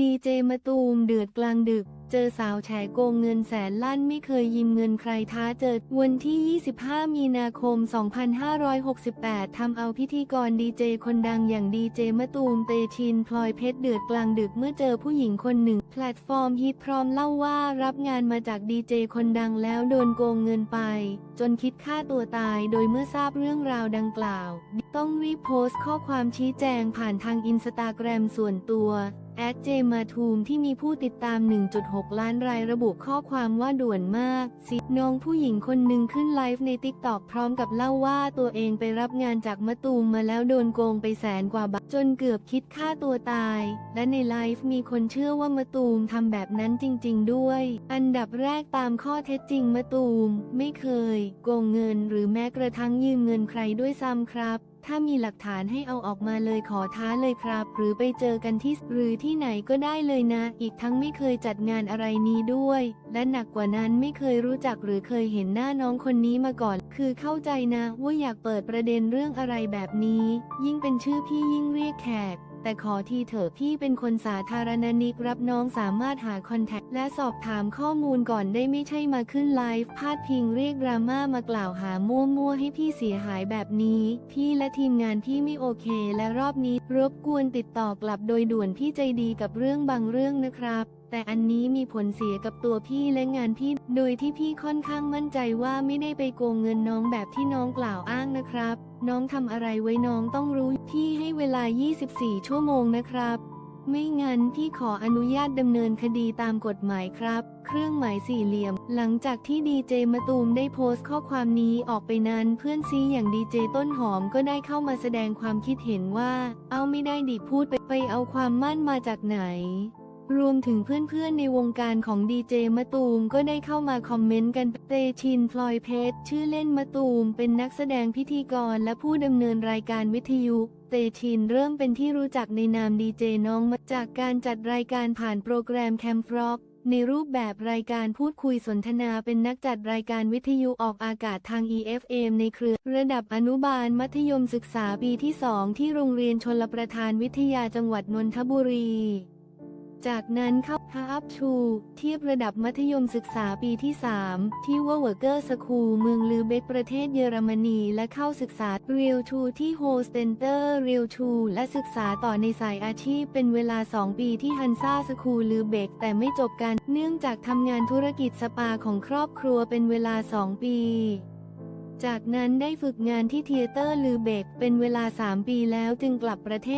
ดีเจมะตูมเดือดกลางดึก เจอสาวแฉโกงเงินแสนลั่นไม่เคยยืมเงินใครท้าเจอ วันที่ 25 มีนาคม 2568 ทำเอาพิธีกรดีเจคนดังอย่างดีเจมะตูมเตชินพลอยเพชรเดือดกลางดึกเมื่อเจอผู้หญิงคนหนึ่ง แพลตฟอร์มฮิตพร้อมเล่าว่ารับงานมาจากดีเจคนดังแล้วโดนโกงเงินไป จนคิดฆ่าตัวตายโดยเมื่อทราบเรื่องราวดังกล่าว ต้องรีบโพสต์ข้อความชี้แจงผ่านทางอินสตาแกรมส่วนตัว แอดเจมาทูมที่มีผู้ติดตาม 1.6 ล้านรายระบุข้อความว่าด่วนมาก สิน้องผู้หญิงคนหนึ่งขึ้นไลฟ์ในติ๊กตอกพร้อมกับเล่าว่าตัวเองไปรับงานจากมะตูมมาแล้วโดนโกงไปแสนกว่าบาทจนเกือบคิดฆ่าตัวตาย และในไลฟ์มีคนเชื่อว่ามะตูมทำแบบนั้นจริง ๆ ด้วย อันดับแรกตามข้อเท็จจริงมะตูม ไม่เคย โกงเงินหรือแม้กระทั่งยืมเงินใครด้วยซ้ำครับ ถ้ามีหลักฐานให้เอาออกมาเลยขอท้าเลยครับ หรือไปเจอกันที่หรือที่ไหนก็ได้เลยนะ อีกทั้งไม่เคยจัดงานอะไรนี้ด้วย และหนักกว่านั้นไม่เคยรู้จักหรือเคยเห็นหน้าน้องคนนี้มาก่อน คือเข้าใจนะว่าอยากเปิดประเด็นเรื่องอะไรแบบนี้ ยิ่งเป็นชื่อพี่ยิ่งเรียกแขก แต่ขอทีเถอะพี่เป็นคนสาธารณนิกรับน้องสามารถหาคอนแทคและสอบถามข้อมูลก่อนได้ไม่ใช่มาขึ้นไลฟ์พาดพิงเรียกดราม่ามากล่าวหามั่วๆให้พี่เสียหายแบบนี้ พี่และทีมงานพี่ไม่โอเค และรอบนี้รบกวนติดต่อกลับโดยด่วนพี่ใจดีกับเรื่องบางเรื่องนะครับ แต่อันนี้มีผลเสียกับตัวพี่และงานพี่ โดยที่พี่ค่อนข้างมั่นใจว่าไม่ได้ไปโกงเงินน้องแบบที่น้องกล่าวอ้างนะครับ น้องทำอะไรไว้น้องต้องรู้ พี่ให้เวลา 24 ชั่วโมงนะครับ ไม่งั้นพี่ขออนุญาตดำเนินคดีตามกฎหมายครับ เครื่องหมายสี่เหลี่ยม หลังจากที่ดีเจมะตูมได้โพสต์ข้อความนี้ออกไปนั้นเพื่อนซีอย่างดีเจต้นหอมก็ได้เข้ามาแสดงความคิดเห็นว่า เอาไม่ได้ดิพูดไปไปเอาความมั่นมาจากไหน รวมถึงเพื่อนๆในวงการของดีเจมะตูมก็ได้เข้ามาคอมเมนต์กันเตชินพลอยเพชรชื่อเล่นมะตูม เป็นนักแสดงพิธีกรและผู้ดำเนินรายการวิทยุเตชินเริ่มเป็นที่รู้จักในนามดีเจน้องมาจากการจัดรายการผ่านโปรแกรมแคมฟร็อกในรูปแบบรายการพูดคุยสนทนาเป็นนักจัดรายการวิทยุออกอากาศทาง EFM ในเครือ ระดับอนุบาลมัธยมศึกษาปีที่ 2 ที่โรงเรียนชลประทานวิทยาจังหวัดนนทบุรี จากนั้นเข้า Up to เทียบระดับมัธยมศึกษาปีที่ 3 ที่ว่าเวอร์เกอร์สคูลเมืองลือเบกประเทศเยอรมนี และเข้าศึกษา Real 2ที่ h o s t e n t e r Real 2และศึกษาต่อในสายอาชีพเป็นเวลา 2 ปีที่ฮันซาสคูลลือเบกแต่ไม่จบกัน เนื่องจากทำงานธุรกิจสปาของครอบครัวเป็นเวลา 2 ปีจากนั้นได้ฝึกงานที่เทยเตอร์ลือเบกเป็นเวลา 3 ปีแล้วจึงกลับประเทศ